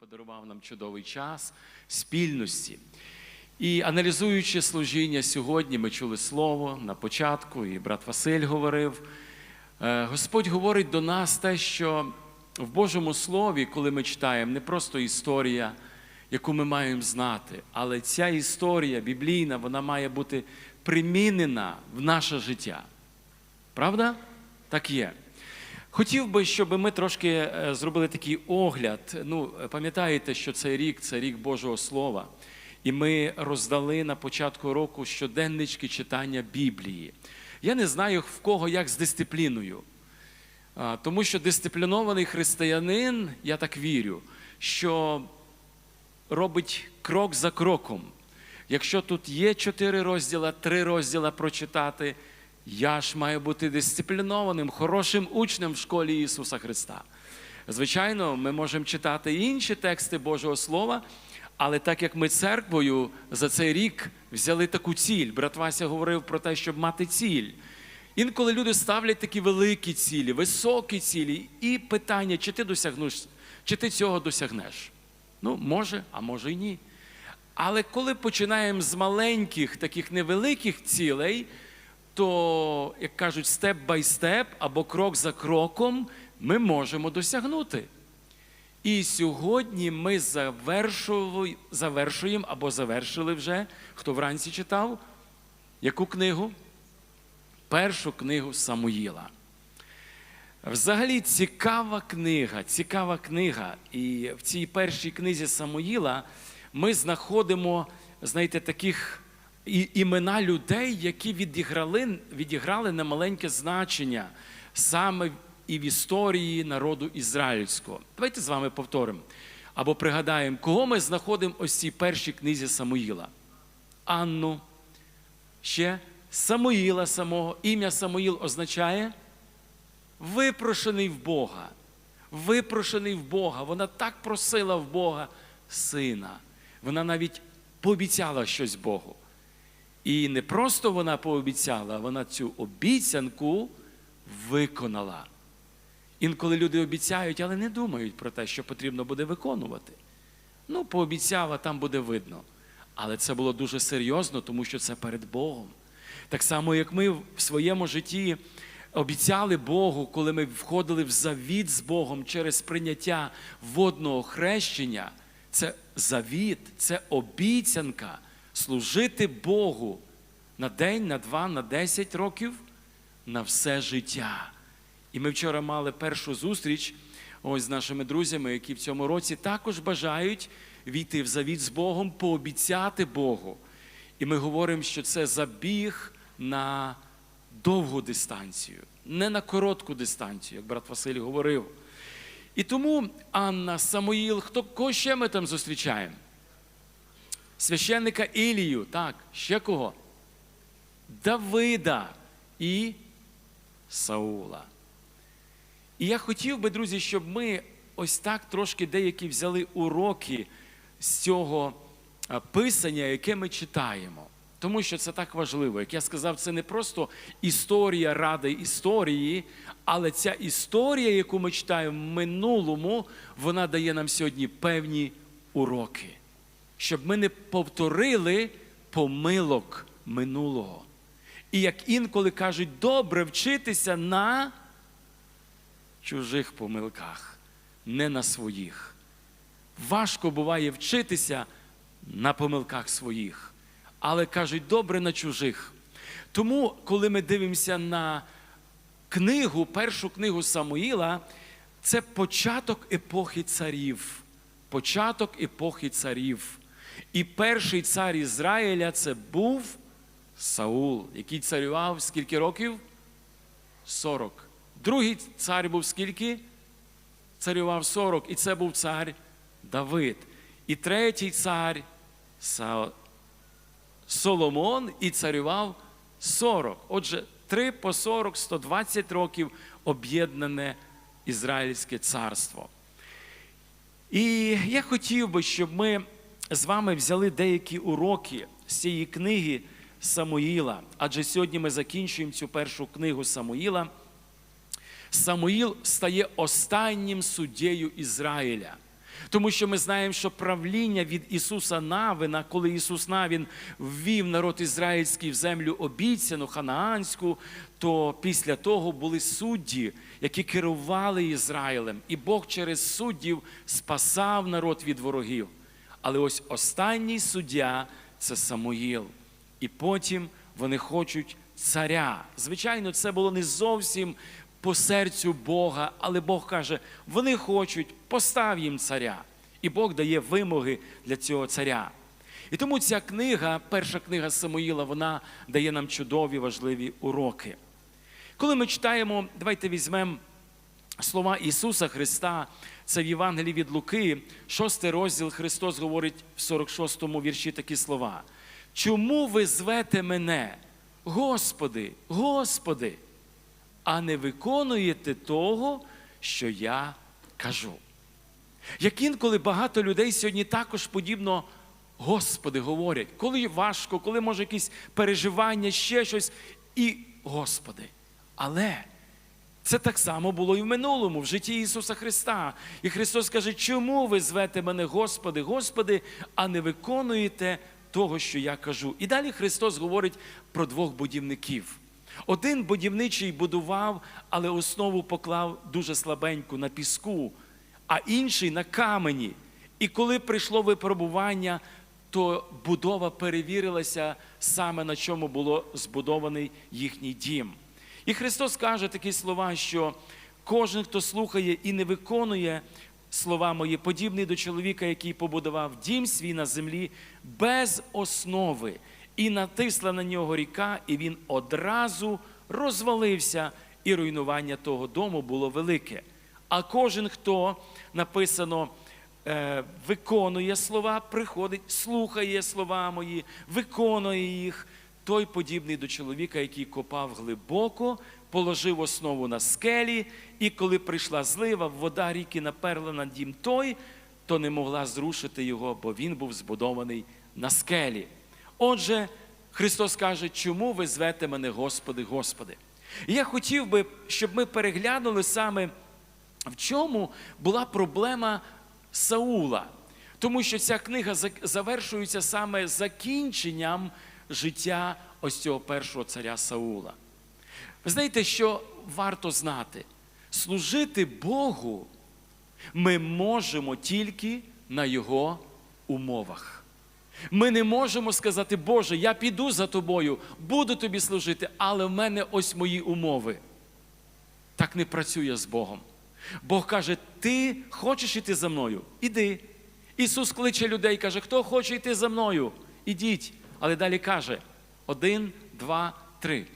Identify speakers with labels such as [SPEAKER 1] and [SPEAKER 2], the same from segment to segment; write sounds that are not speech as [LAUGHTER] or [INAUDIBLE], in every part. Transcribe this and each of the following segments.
[SPEAKER 1] подарував нам чудовий час спільності. І аналізуючи служіння сьогодні, ми чули слово на початку, і брат Василь говорив. Е, Господь говорить до нас те, що в Божому Слові, коли ми читаємо, не просто історія, яку ми маємо знати, але ця історія біблійна, вона має бути примінена в наше життя. Правда? Так є. Хотів би, щоб ми трошки е, зробили такий огляд. Ну, пам'ятаєте, що цей рік це рік Божого Слова, і ми роздали на початку року щоденнички читання Біблії. Я не знаю, в кого як з дисципліною. Тому що дисциплінований християнин, я так вірю, що робить крок за кроком. Якщо тут є чотири розділа, три розділа прочитати, я ж маю бути дисциплінованим, хорошим учнем в школі Ісуса Христа. Звичайно, ми можемо читати інші тексти Божого Слова, але так як ми церквою за цей рік взяли таку ціль, брат Вася говорив про те, щоб мати ціль. Інколи люди ставлять такі великі цілі, високі цілі, і питання, чи ти досягнеш, чи ти цього досягнеш. Ну, може, а може й ні. Але коли починаємо з маленьких, таких невеликих цілей, то, як кажуть, степ бай степ або крок за кроком ми можемо досягнути. І сьогодні ми завершуємо, або завершили вже, хто вранці читав, яку книгу? Першу книгу Самуїла. Взагалі цікава книга, цікава книга. І в цій першій книзі Самуїла ми знаходимо, знаєте, таких і- імена людей, які відіграли, відіграли немаленьке значення саме і в історії народу ізраїльського. Давайте з вами повторимо або пригадаємо, кого ми знаходимо ось цій першій книзі Самуїла. Анну, ще Самуїла самого. Ім'я Самуїл означає випрошений в Бога. Випрошений в Бога. Вона так просила в Бога сина. Вона навіть пообіцяла щось Богу. І не просто вона пообіцяла, вона цю обіцянку виконала. Інколи люди обіцяють, але не думають про те, що потрібно буде виконувати. Ну, пообіцяв, а там буде видно. Але це було дуже серйозно, тому що це перед Богом. Так само, як ми в своєму житті обіцяли Богу, коли ми входили в завіт з Богом через прийняття водного хрещення, це завіт, це обіцянка служити Богу на день, на два, на десять років, на все життя. І ми вчора мали першу зустріч ось з нашими друзями, які в цьому році також бажають війти в завіт з Богом, пообіцяти Богу. І ми говоримо, що це забіг на довгу дистанцію, не на коротку дистанцію, як брат Василь говорив. І тому Анна, Самуїл, хто кого ще ми там зустрічаємо? Священника Ілію, так, ще кого? Давида і Саула. І я хотів би, друзі, щоб ми ось так трошки деякі взяли уроки з цього писання, яке ми читаємо. Тому що це так важливо. Як я сказав, це не просто історія ради історії, але ця історія, яку ми читаємо в минулому, вона дає нам сьогодні певні уроки, щоб ми не повторили помилок минулого. І як інколи кажуть, добре вчитися на чужих помилках, не на своїх. Важко буває вчитися на помилках своїх, але кажуть, добре на чужих. Тому, коли ми дивимося на книгу, першу книгу Самуїла, це початок епохи царів. Початок епохи царів. І перший цар Ізраїля це був Саул, який царював скільки років? 40. Другий цар був скільки? Царював 40, і це був цар Давид. І третій цар Соломон і царював 40. Отже, 3 по 40, 120 років об'єднане Ізраїльське царство. І я хотів би, щоб ми з вами взяли деякі уроки з цієї книги Самуїла. Адже сьогодні ми закінчуємо цю першу книгу Самуїла. Самуїл стає останнім суддєю Ізраїля. Тому що ми знаємо, що правління від Ісуса Навина, коли Ісус Навін ввів народ ізраїльський в землю обіцяну, ханаанську, то після того були судді, які керували Ізраїлем. І Бог через суддів спасав народ від ворогів. Але ось останній суддя це Самуїл. І потім вони хочуть царя. Звичайно, це було не зовсім по серцю Бога, але Бог каже: вони хочуть, постав їм царя. І Бог дає вимоги для цього царя. І тому ця книга, перша книга Самуїла, вона дає нам чудові важливі уроки. Коли ми читаємо, давайте візьмемо слова Ісуса Христа, це в Євангелії від Луки, шостий розділ Христос говорить в 46-му вірші такі слова. Чому ви звете мене, Господи, Господи, а не виконуєте того, що я кажу? Як інколи багато людей сьогодні також подібно Господи говорять, коли важко, коли може якісь переживання, ще щось, і Господи. Але це так само було і в минулому, в житті Ісуса Христа. І Христос каже, чому ви звете мене Господи, Господи, а не виконуєте того, що я кажу. І далі Христос говорить про двох будівників. Один будівничий будував, але основу поклав дуже слабеньку на піску, а інший на камені. І коли прийшло випробування, то будова перевірилася саме на чому було збудований їхній дім. І Христос каже такі слова, що кожен, хто слухає і не виконує слова мої, подібний до чоловіка, який побудував дім свій на землі без основи, і натисла на нього ріка, і він одразу розвалився, і руйнування того дому було велике. А кожен, хто написано, е, виконує слова, приходить, слухає слова мої, виконує їх, той подібний до чоловіка, який копав глибоко, положив основу на скелі, і коли прийшла злива, вода ріки наперла на дім той, то не могла зрушити його, бо він був збудований на скелі. Отже, Христос каже, чому ви звете мене Господи, Господи? І я хотів би, щоб ми переглянули саме, в чому була проблема Саула. Тому що ця книга завершується саме закінченням життя ось цього першого царя Саула. Ви знаєте, що варто знати? Служити Богу ми можемо тільки на Його умовах. Ми не можемо сказати, Боже, я піду за тобою, буду тобі служити, але в мене ось мої умови. Так не працює з Богом. Бог каже: Ти хочеш іти за мною? Іди. Ісус кличе людей, каже, хто хоче йти за мною? Ідіть. Але далі каже: один, два, три.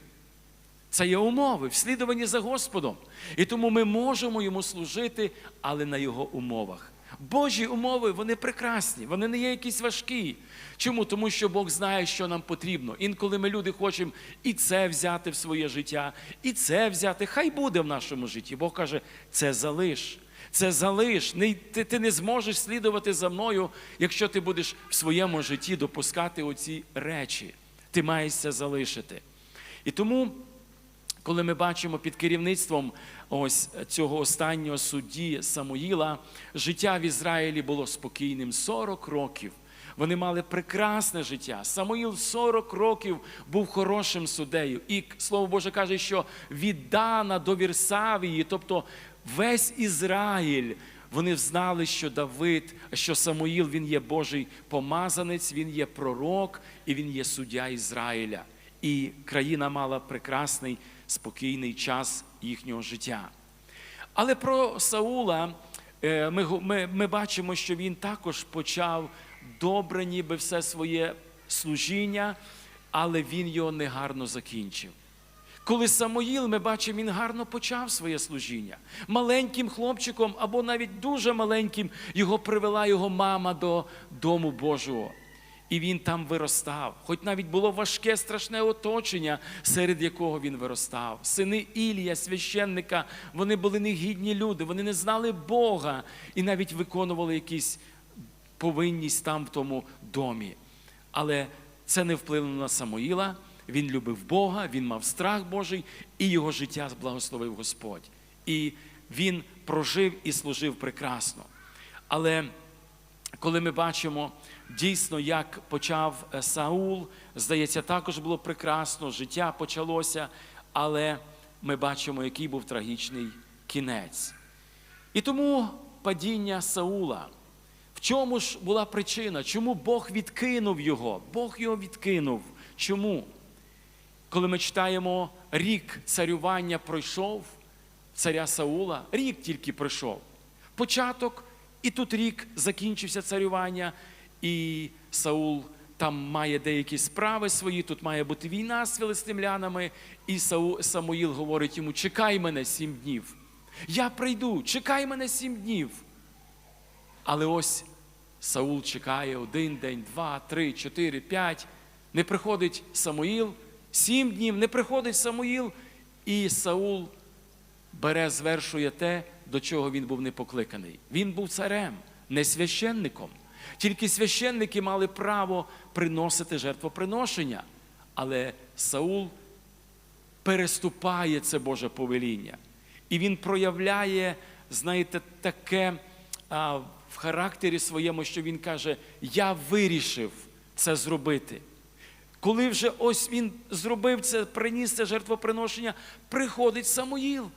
[SPEAKER 1] Це є умови, вслідувані за Господом. І тому ми можемо йому служити, але на його умовах. Божі умови, вони прекрасні, вони не є якісь важкі. Чому? Тому що Бог знає, що нам потрібно. Інколи ми люди хочемо і це взяти в своє життя, і це взяти. Хай буде в нашому житті. Бог каже, це залиш. Це залиш. Ти, не зможеш слідувати за мною, якщо ти будеш в своєму житті допускати оці речі. Ти маєш це залишити. І тому коли ми бачимо під керівництвом ось цього останнього судді Самуїла, життя в Ізраїлі було спокійним 40 років. Вони мали прекрасне життя. Самуїл 40 років був хорошим суддею. І слово Боже каже, що від Дана до Вірсавії, тобто весь Ізраїль, вони знали, що Давид, що Самуїл він є Божий помазанець, він є пророк і він є суддя Ізраїля. І країна мала прекрасний спокійний час їхнього життя. Але про Саула е, ми, ми, ми бачимо, що він також почав добре, ніби все своє служіння, але він його негарно закінчив. Коли Самоїл, ми бачимо, він гарно почав своє служіння. Маленьким хлопчиком або навіть дуже маленьким його привела його мама до дому Божого. І він там виростав. Хоч навіть було важке, страшне оточення, серед якого він виростав. Сини Ілія, священника, вони були негідні люди, вони не знали Бога і навіть виконували якісь повинність там в тому домі. Але це не вплинуло на Самоїла. Він любив Бога, він мав страх Божий, і його життя благословив Господь. І він прожив і служив прекрасно. Але коли ми бачимо дійсно, як почав е, Саул, здається, також було прекрасно, життя почалося, але ми бачимо, який був трагічний кінець. І тому падіння Саула. В чому ж була причина? Чому Бог відкинув його? Бог його відкинув. Чому? Коли ми читаємо рік царювання пройшов царя Саула, рік тільки пройшов. Початок, і тут рік закінчився царювання, і Саул там має деякі справи свої, тут має бути війна з філистимлянами, і Самуїл говорить йому: чекай мене сім днів. Я прийду, чекай мене сім днів. Але ось Саул чекає один день, два, три, чотири, п'ять. Не приходить Самуїл, сім днів, не приходить Самуїл, і Саул бере, звершує те, до чого він був не покликаний. Він був царем, не священником. Тільки священники мали право приносити жертвоприношення. Але Саул переступає це Боже повеління. І він проявляє, знаєте, таке а, в характері своєму, що він каже: Я вирішив це зробити. Коли вже ось він зробив це, приніс це жертвоприношення, приходить Самуїл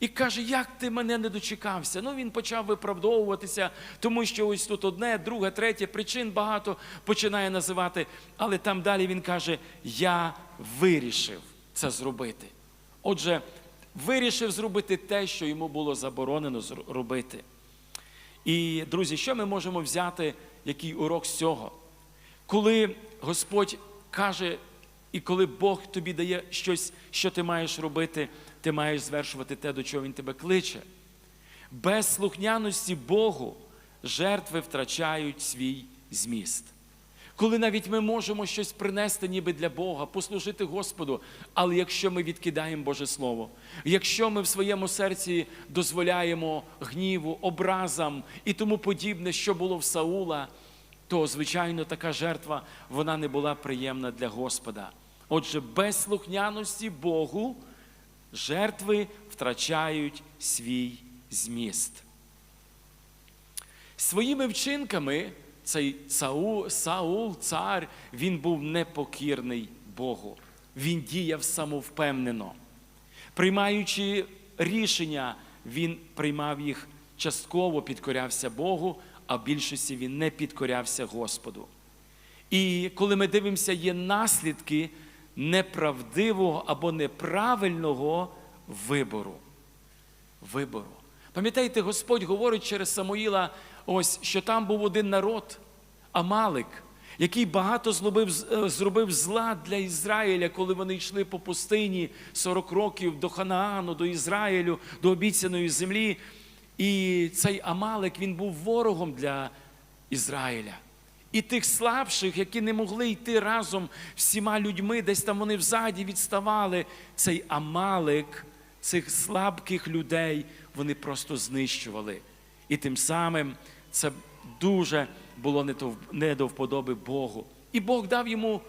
[SPEAKER 1] і каже, як ти мене не дочекався. Ну він почав виправдовуватися, тому що ось тут одне, друге, третє, причин багато починає називати. Але там далі він каже: Я вирішив це зробити. Отже, вирішив зробити те, що йому було заборонено зр- робити. І, друзі, що ми можемо взяти, який урок з цього? Коли Господь каже, і коли Бог тобі дає щось, що ти маєш робити, ти маєш звершувати те, до чого Він тебе кличе. Без слухняності Богу жертви втрачають свій зміст. Коли навіть ми можемо щось принести ніби для Бога, послужити Господу, але якщо ми відкидаємо Боже Слово, якщо ми в своєму серці дозволяємо гніву, образам і тому подібне, що було в Саула, то, звичайно, така жертва вона не була приємна для Господа. Отже, без слухняності Богу жертви втрачають свій зміст. Своїми вчинками цей Саул, Саул, цар, він був непокірний Богу. Він діяв самовпевнено. Приймаючи рішення, він приймав їх частково, підкорявся Богу, а в більшості він не підкорявся Господу. І коли ми дивимося, є наслідки неправдивого або неправильного вибору. Вибору. Пам'ятаєте, Господь говорить через Самуїла, ось що там був один народ, Амалик, який багато зробив, зробив зла для Ізраїля, коли вони йшли по пустині 40 років до Ханаану, до Ізраїлю, до обіцяної землі. І цей Амалик він був ворогом для Ізраїля. І тих слабших, які не могли йти разом всіма людьми, десь там вони взаді відставали. Цей Амалик, цих слабких людей, вони просто знищували. І тим самим це дуже було не до- вподоби Богу. І Бог дав йому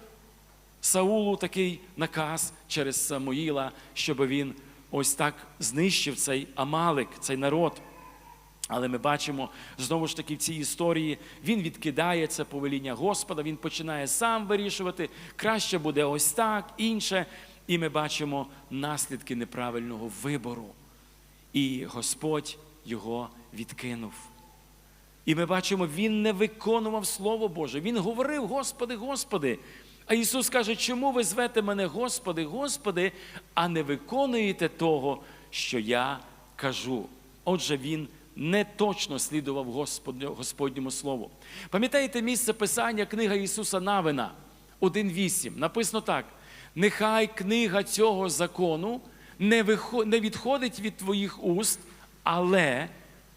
[SPEAKER 1] Саулу такий наказ через Самуїла, щоб він ось так знищив цей Амалик, цей народ. Але ми бачимо знову ж таки в цій історії він відкидає це повеління Господа, він починає сам вирішувати, краще буде ось так, інше. І ми бачимо наслідки неправильного вибору. І Господь його відкинув. І ми бачимо, він не виконував Слово Боже. Він говорив, Господи, Господи. А Ісус каже, чому ви звете мене Господи, Господи, а не виконуєте того, що я кажу. Отже, Він не точно слідував Господньому Слову. Пам'ятаєте місце Писання, книга Ісуса Навина 1.8. Написано так: нехай книга цього закону не відходить від твоїх уст, але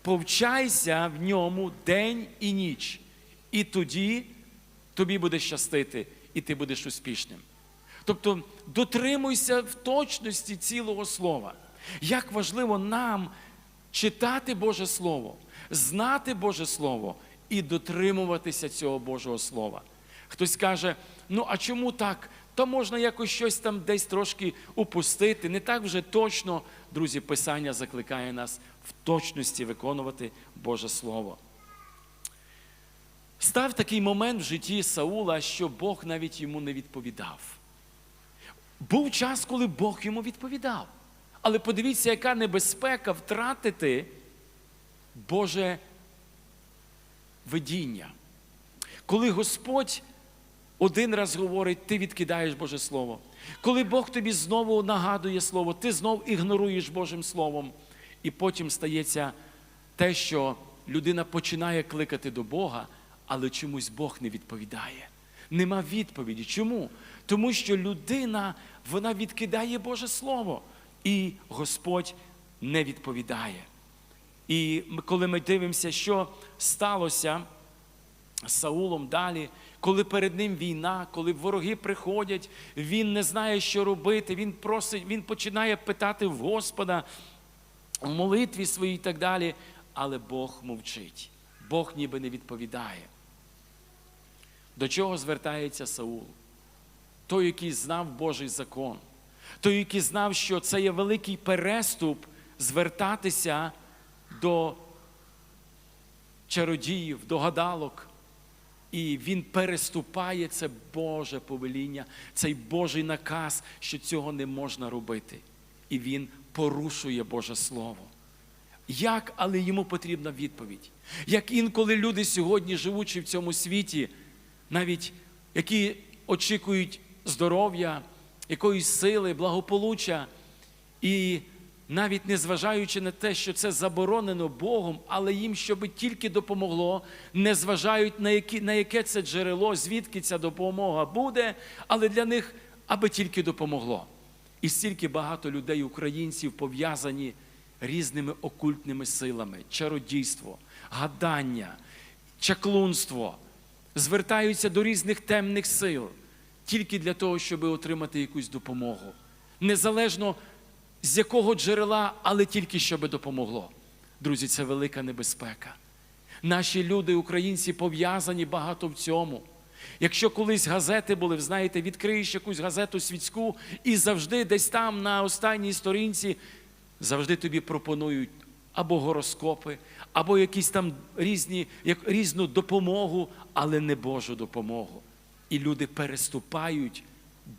[SPEAKER 1] повчайся в ньому день і ніч, і тоді тобі буде щастити, і ти будеш успішним. Тобто дотримуйся в точності цілого слова. Як важливо нам читати Боже Слово, знати Боже Слово і дотримуватися цього Божого Слова. Хтось каже, ну а чому так? То можна якось щось там десь трошки упустити. Не так вже точно, друзі, Писання закликає нас в точності виконувати Боже Слово. Став такий момент в житті Саула, що Бог навіть йому не відповідав. Був час, коли Бог йому відповідав. Але подивіться, яка небезпека втратити Боже видіння. Коли Господь один раз говорить, ти відкидаєш Боже Слово. Коли Бог тобі знову нагадує Слово, ти знов ігноруєш Божим Словом. І потім стається те, що людина починає кликати до Бога, але чомусь Бог не відповідає. Нема відповіді. Чому? Тому що людина вона відкидає Боже Слово, і Господь не відповідає. І коли ми дивимося, що сталося з Саулом далі, коли перед ним війна, коли вороги приходять, він не знає, що робити, він просить, він починає питати в Господа в молитві своїй і так далі, але Бог мовчить. Бог ніби не відповідає. До чого звертається Саул? Той, який знав Божий закон, той, який знав, що це є великий переступ звертатися до чародіїв, до гадалок. І він переступає це Боже повеління, цей Божий наказ, що цього не можна робити. І він порушує Боже Слово. Як, але йому потрібна відповідь. Як інколи люди сьогодні, живучи в цьому світі, навіть які очікують здоров'я, якоїсь сили, благополуччя, і навіть не зважаючи на те, що це заборонено Богом, але їм, щоб тільки допомогло, не зважають на, які, на яке це джерело, звідки ця допомога буде, але для них аби тільки допомогло. І стільки багато людей, українців, пов'язані різними окультними силами, чародійство, гадання, чаклунство, звертаються до різних темних сил тільки для того, щоб отримати якусь допомогу. Незалежно з якого джерела, але тільки щоб допомогло. Друзі, це велика небезпека. Наші люди, українці, пов'язані багато в цьому. Якщо колись газети були, знаєте, відкриєш якусь газету світську, і завжди десь там на останній сторінці завжди тобі пропонують або гороскопи, або якісь там різні, як, різну допомогу, але не Божу допомогу. І люди переступають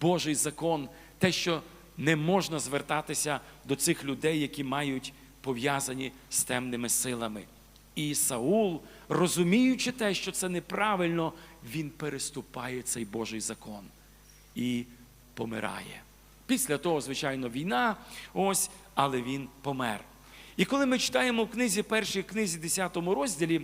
[SPEAKER 1] Божий закон, те, що не можна звертатися до цих людей, які мають пов'язані з темними силами. І Саул, розуміючи те, що це неправильно, він переступає цей Божий закон і помирає. Після того, звичайно, війна, ось, але він помер. І коли ми читаємо в книзі, першій книзі, 10 розділі,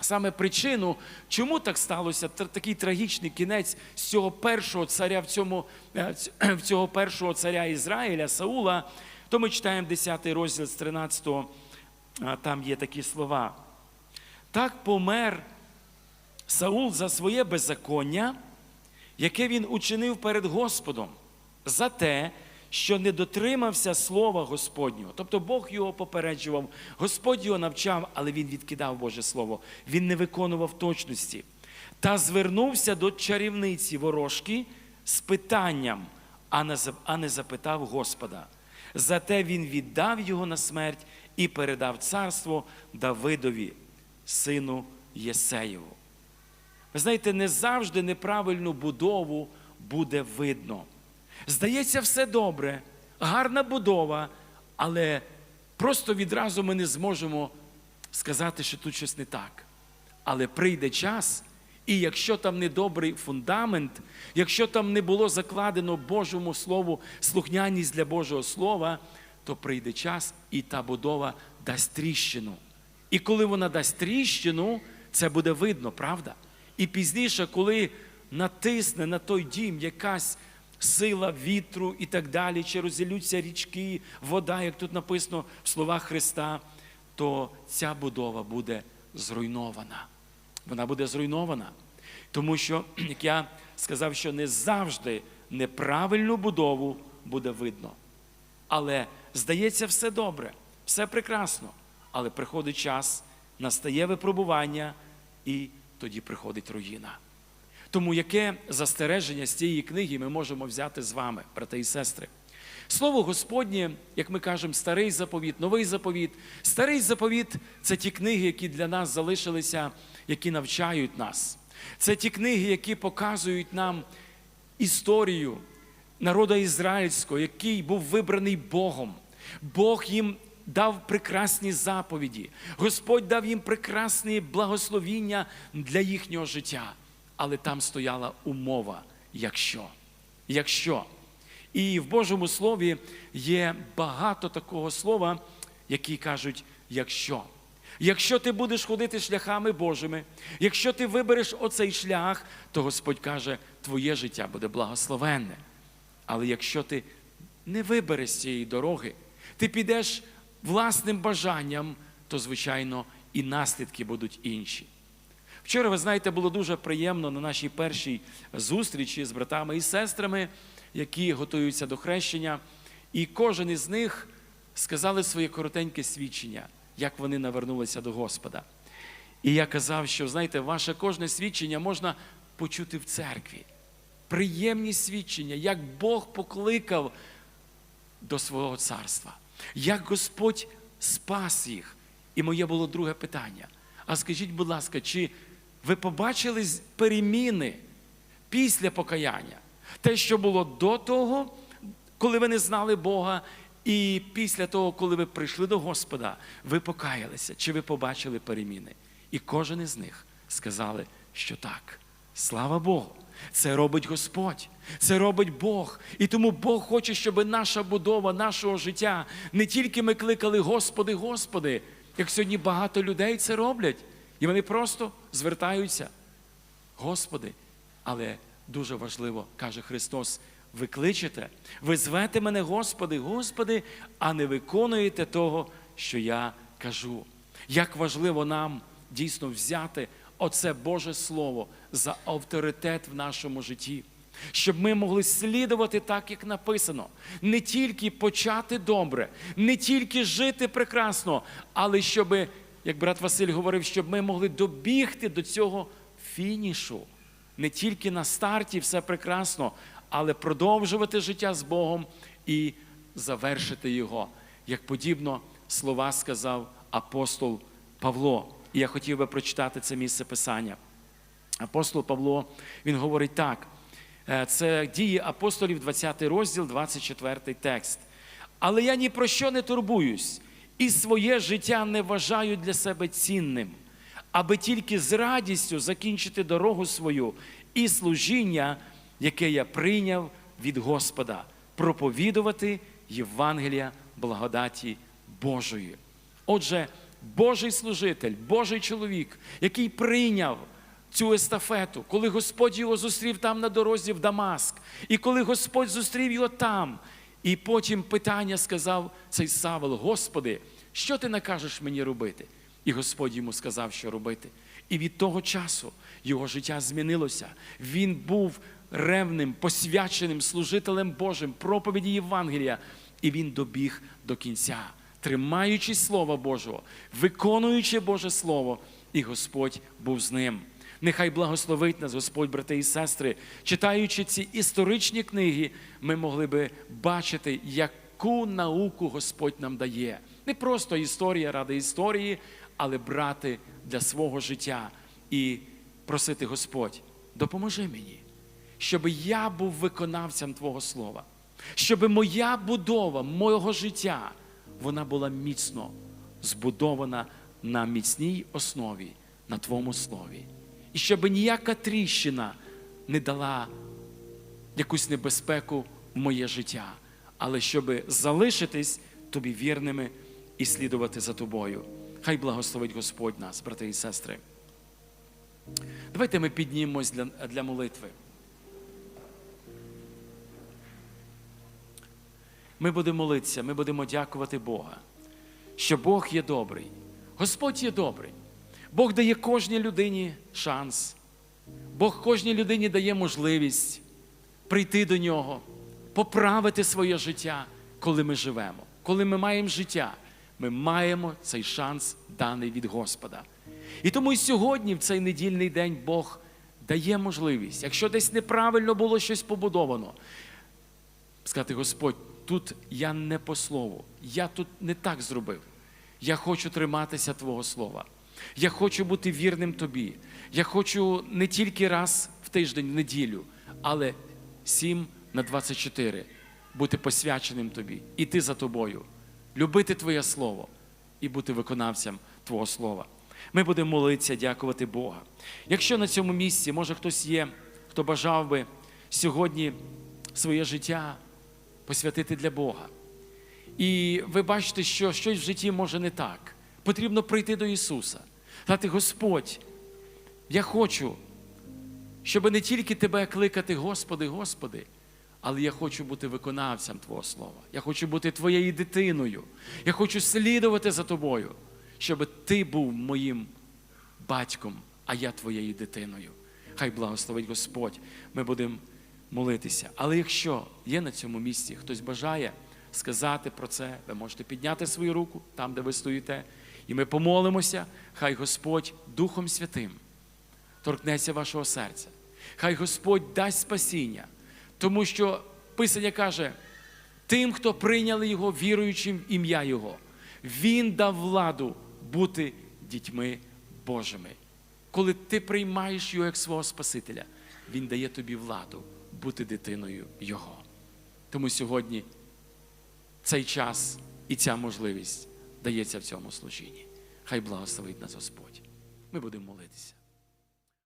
[SPEAKER 1] саме причину, чому так сталося, такий трагічний кінець цього першого царя, в цьому, е, [CLEARS THROAT] в цього першого царя Ізраїля, Саула, то ми читаємо 10 розділ з 13, а, там є такі слова. Так помер Саул за своє беззаконня, яке він учинив перед Господом, за те, що не дотримався слова Господнього. Тобто Бог його попереджував, Господь його навчав, але він відкидав Боже Слово, він не виконував точності. Та звернувся до чарівниці ворожки з питанням, а не запитав Господа. Зате він віддав його на смерть і передав царство Давидові, сину Єсеєву. Ви знаєте, не завжди неправильну будову буде видно. Здається, все добре, гарна будова, але просто відразу ми не зможемо сказати, що тут щось не так. Але прийде час, і якщо там недобрий фундамент, якщо там не було закладено Божому Слову слухняність для Божого Слова, то прийде час, і та будова дасть тріщину. І коли вона дасть тріщину, це буде видно, правда? І пізніше, коли натисне на той дім якась сила вітру і так далі, чи розілються річки, вода, як тут написано в словах Христа, то ця будова буде зруйнована. Вона буде зруйнована. Тому що, [CLEARS THROAT] як я сказав, що не завжди неправильну будову буде видно. Але здається, все добре, все прекрасно. Але приходить час, настає випробування, і тоді приходить руїна. Тому яке застереження з цієї книги ми можемо взяти з вами, брати і сестри? Слово Господнє, як ми кажемо, старий заповіт, новий заповіт. Старий заповіт це ті книги, які для нас залишилися, які навчають нас. Це ті книги, які показують нам історію народу ізраїльського, який був вибраний Богом. Бог їм дав прекрасні заповіді. Господь дав їм прекрасні благословіння для їхнього життя. Але там стояла умова, якщо. Якщо. І в Божому Слові є багато такого слова, які кажуть, якщо. Якщо ти будеш ходити шляхами Божими, якщо ти вибереш оцей шлях, то Господь каже, твоє життя буде благословенне. Але якщо ти не вибереш цієї дороги, ти підеш власним бажанням, то, звичайно, і наслідки будуть інші. Вчора, ви знаєте, було дуже приємно на нашій першій зустрічі з братами і сестрами, які готуються до хрещення, і кожен із них сказали своє коротеньке свідчення, як вони навернулися до Господа. І я казав, що знаєте, ваше кожне свідчення можна почути в церкві. Приємні свідчення, як Бог покликав до свого царства, як Господь спас їх. І моє було друге питання. А скажіть, будь ласка, чи ви побачили переміни після покаяння? Те, що було до того, коли ви не знали Бога, і після того, коли ви прийшли до Господа, ви покаялися, чи ви побачили переміни? І кожен із них сказали, що так. Слава Богу! Це робить Господь, це робить Бог. І тому Бог хоче, щоб наша будова нашого життя не тільки ми кликали Господи, Господи, як сьогодні багато людей це роблять. І вони просто звертаються. Господи, але дуже важливо, каже Христос, ви кличете, ви звете мене, Господи, Господи, а не виконуєте того, що я кажу. Як важливо нам дійсно взяти оце Боже Слово за авторитет в нашому житті, щоб ми могли слідувати так, як написано, не тільки почати добре, не тільки жити прекрасно, але щоб, як брат Василь говорив, щоб ми могли добігти до цього фінішу. Не тільки на старті все прекрасно, але продовжувати життя з Богом і завершити його. Як подібно слова сказав апостол Павло. І я хотів би прочитати це місце Писання. Апостол Павло, він говорить так. Е, Це дії апостолів, 20 розділ, 24 текст. Але я ні про що не турбуюсь, і своє життя не вважаю для себе цінним, аби тільки з радістю закінчити дорогу свою і служіння, яке я прийняв від Господа, проповідувати Євангелія благодаті Божої. Отже, Божий служитель, Божий чоловік, який прийняв цю естафету, коли Господь його зустрів там на дорозі в Дамаск, і коли Господь зустрів його там, і потім питання сказав цей Савел: Господи, що ти накажеш мені робити? І Господь йому сказав, що робити. І від того часу його життя змінилося. Він був ревним, посвяченим служителем Божим, проповіді Євангелія, і він добіг до кінця, тримаючись Слова Божого, виконуючи Боже Слово, і Господь був з ним. Нехай благословить нас Господь, брати і сестри, читаючи ці історичні книги, ми могли би бачити, яку науку Господь нам дає. Не просто історія ради історії, але брати для свого життя і просити Господь, допоможи мені, щоб я був виконавцем Твого Слова, щоб моя будова мого життя вона була міцно збудована на міцній основі, на Твоєму слові. І щоб ніяка тріщина не дала якусь небезпеку в моє життя, але щоб залишитись тобі вірними і слідувати за тобою. Хай благословить Господь нас, брати і сестри. Давайте ми піднімемось для, для молитви. Ми будемо молитися, ми будемо дякувати Бога, що Бог є добрий. Господь є добрий. Бог дає кожній людині шанс. Бог кожній людині дає можливість прийти до нього, поправити своє життя, коли ми живемо. Коли ми маємо життя, ми маємо цей шанс даний від Господа. І тому і сьогодні, в цей недільний день, Бог дає можливість, якщо десь неправильно було щось побудовано, сказати, Господь, тут я не по слову, я тут не так зробив. Я хочу триматися Твого Слова. Я хочу бути вірним Тобі. Я хочу не тільки раз в тиждень, в неділю, але 7 на 24 бути посвяченим Тобі, іти за Тобою, любити Твоє Слово і бути виконавцем Твого Слова. Ми будемо молитися, дякувати Бога. Якщо на цьому місці, може хтось є, хто бажав би сьогодні своє життя посвятити для Бога. І ви бачите, що щось в житті може не так. Потрібно прийти до Ісуса. Сказати, Господь, я хочу, щоб не тільки Тебе кликати, Господи, Господи, але я хочу бути виконавцем Твого Слова. Я хочу бути Твоєю дитиною. Я хочу слідувати за Тобою, щоб Ти був моїм батьком, а я Твоєю дитиною. Хай благословить Господь. Ми будемо молитися. Але якщо є на цьому місці, хтось бажає сказати про це, ви можете підняти свою руку там, де ви стоїте, і ми помолимося. Хай Господь Духом Святим торкнеться вашого серця. Хай Господь дасть спасіння, тому що Писання каже, тим, хто прийняли Його, віруючим в ім'я Його, Він дав владу бути дітьми Божими. Коли ти приймаєш його як свого Спасителя, Він дає тобі владу бути дитиною Його. Тому сьогодні цей час і ця можливість дається в цьому служінні. Хай благословить нас Господь. Ми будемо молитися.